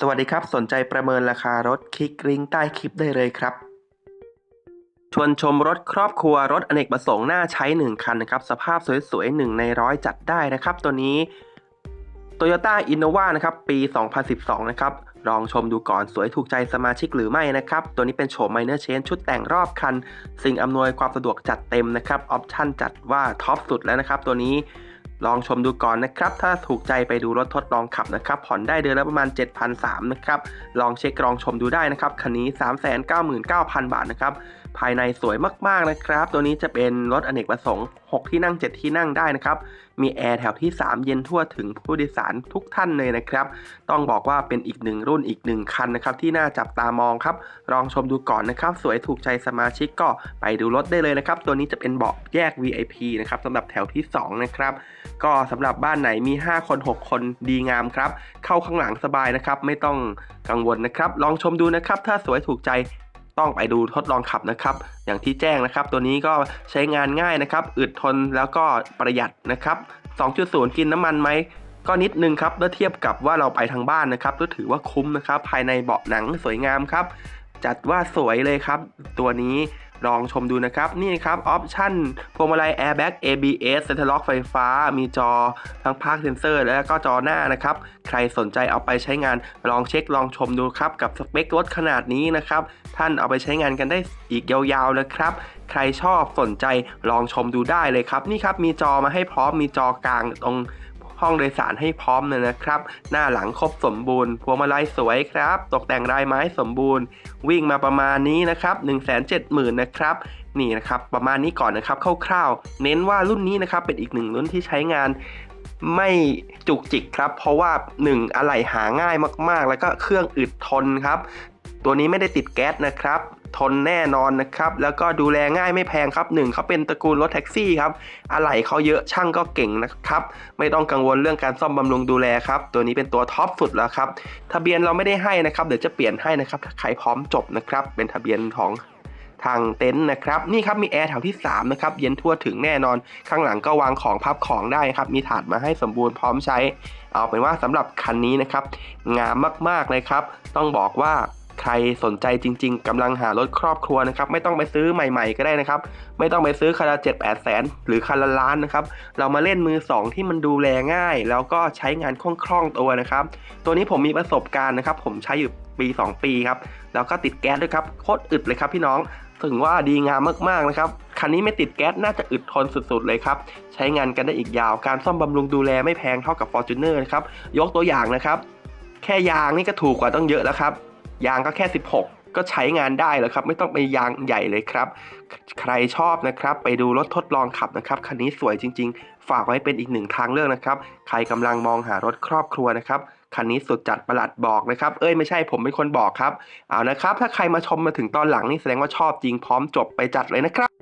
สวัสดีครับ สนใจประเมินราคารถคลิกลิงก์ใต้คลิปได้เลยครับ ชวนชมรถครอบครัวรถอเนกประสงค์น่าใช้ 1 คันนะครับ สภาพสวยๆ 1 ในร้อยจัดได้นะครับ ตัวนี้ Toyota Innova นะครับ ปี 2012 นะครับ ลองชมดูก่อนสวยถูกใจสมาชิกหรือไม่นะครับ ตัวนี้เป็นโฉม Minor Change ชุดแต่งรอบคัน สิ่งอำนวยความสะดวกจัดเต็มนะครับ ออปชั่นจัดว่าท็อปสุดแล้วนะครับ ตัวนี้ ลองชมดูก่อนนะครับ ถ้าถูกใจไปดูรถทดลองขับนะครับ ผ่อนได้เดือนละประมาณ7,300นะครับ ลองเช็คลองชมดูได้นะครับ คันนี้ 399,000 บาทนะครับภายในสวยมากๆนะครับ ตัวนี้จะเป็นรถอเนกประสงค์ 6 ที่นั่ง 7 ที่นั่งได้นะครับ มีแอร์แถวที่ 3 เย็นทั่วถึงผู้โดยสารทุกท่านเลยนะครับ ต้องบอกว่าเป็นอีกหนึ่งรุ่นอีกหนึ่งคันนะครับ ที่น่าจับตามองครับ ลองชมดูก่อนนะครับ สวยถูกใจสมาชิกก็ไปดูรถได้เลยนะครับ ตัวนี้จะเป็นเบาะแยก VIP นะครับสำหรับแถวที่ 2 นะครับ ก็สำหรับบ้านไหนมี 5 คน 6 คนดีงามครับ เข้าข้างหลังสบายนะครับ ไม่ต้องกังวลนะครับ ลองชมดูนะครับ ถ้าสวยถูกใจ ต้องไปดูทดลองขับนะครับ อย่างที่แจ้งนะครับ ตัวนี้ก็ใช้งานง่ายนะครับ อึดทนแล้วก็ประหยัดนะครับ 2.0 กินน้ำมันไหมก็นิดนึงครับเมื่อเทียบกับว่าเราไปทางบ้านนะครับก็ถือว่าคุ้มนะครับ ภายในเบาะหนังสวยงามครับ จัดว่าสวยเลยครับ ตัวนี้ ลองชมดูนะครับ นี่ครับ ออปชั่นพวงมาลัย Airbag ABS Center Lock ไฟฟ้า มีจอทั้งภาคเซนเซอร์ แล้วก็จอหน้านะครับ ใครสนใจเอาไปใช้งานลองเช็คลองชมดูครับ กับสเปครถขนาดนี้นะครับ ท่านเอาไปใช้งานกันได้อีกยาวๆนะครับ ใครชอบสนใจลองชมดูได้เลยครับ นี่ครับมีจอมาให้พร้อมมีจอกลางตรง ห้องโดยสารให้พร้อมเลยนะครับ หน้าหลังครบสมบูรณ์พวงมาลัยสวยครับ ตกแต่งลายไม้สมบูรณ์ วิ่งมาประมาณนี้นะครับ 1 7 0 0 0 0นะครับนี่นะครับประมาณนี้ก่อนนะครับคร่าวๆ เน้นว่ารุ่นนี้นะครับเป็นอีกหนึ่งรุ่นที่ใช้งานไม่จุกจิกครับ เพราะว่า 1 อะไหล่หาง่ายมากๆ แล้วก็เครื่องอึดทนครับ ตัวนี้ไม่ได้ติดแก๊สนะครับ ทนแน่นอนนะครับ แล้วก็ดูแลง่ายไม่แพงครับหนึ่งเขาเป็นตระกูลรถแท็กซี่ครับอะไหล่เขาเยอะช่างก็เก่งนะครับ ไม่ต้องกังวลเรื่องการซ่อมบำรุงดูแลครับ ตัวนี้เป็นตัวท็อปสุดแล้วครับ ทะเบียนเราไม่ได้ให้นะครับ เดี๋ยวจะเปลี่ยนให้นะครับ ถ้าใครพร้อมจบนะครับ เป็นทะเบียนของทางเต็นท์นะครับ นี่ครับมีแอร์แถวที่ 3 นะครับ เย็นทั่วถึงแน่นอน ข้างหลังก็วางของพับของได้ครับ มีถาดมาให้สมบูรณ์พร้อมใช้ เอาเป็นว่าสำหรับคันนี้นะครับ งามมากๆเลยครับ ต้องบอกว่า ใครสนใจจริง ๆกำลังหารถครอบครัวนะครับ ไม่ต้องไปซื้อใหม่ ๆ ก็ได้นะครับ ไม่ต้องไปซื้อคันละเจ็ดแปดแสนหรือคันละล้านนะครับ เรามาเล่นมือ 2 ที่มันดูแลง่าย แล้วก็ใช้งานคล่องๆตัวนะครับ ตัวนี้ผมมีประสบการณ์นะครับ ผมใช้อยู่ปี 2 ปีครับ แล้วก็ติดแก๊สด้วยครับโคตรอึดเลยครับพี่น้องถึงว่าดีงามมากๆนะครับ คันนี้ไม่ติดแก๊สน่าจะอึดทนสุดๆเลยครับ ใช้งานกันได้อีกยาว การซ่อมบำรุงดูแลไม่แพงเท่ากับ Fortuner นะครับ ยกตัวอย่างนะครับ แค่ยางนี่ก็ถูกกว่าต้องเยอะแล้วครับ ยางก็แค่ 16 ก็ใช้งานได้แล้วครับ ไม่ต้องไปยางใหญ่เลยครับ ใครชอบนะครับ ไปดูรถทดลองขับนะครับคันนี้สวยจริง ๆ ฝากไว้เป็นอีกหนึ่งทางเลือกนะครับ ใครกำลังมองหารถครอบครัวนะครับคันนี้สุดจัดประหลัดบอกนะครับ เอ้ยไม่ใช่ผมเป็นคนบอกครับ เอานะครับ ถ้าใครมาชมมาถึงตอนหลังนี่แสดงว่าชอบจริงพร้อมจบไปจัดเลยนะครับ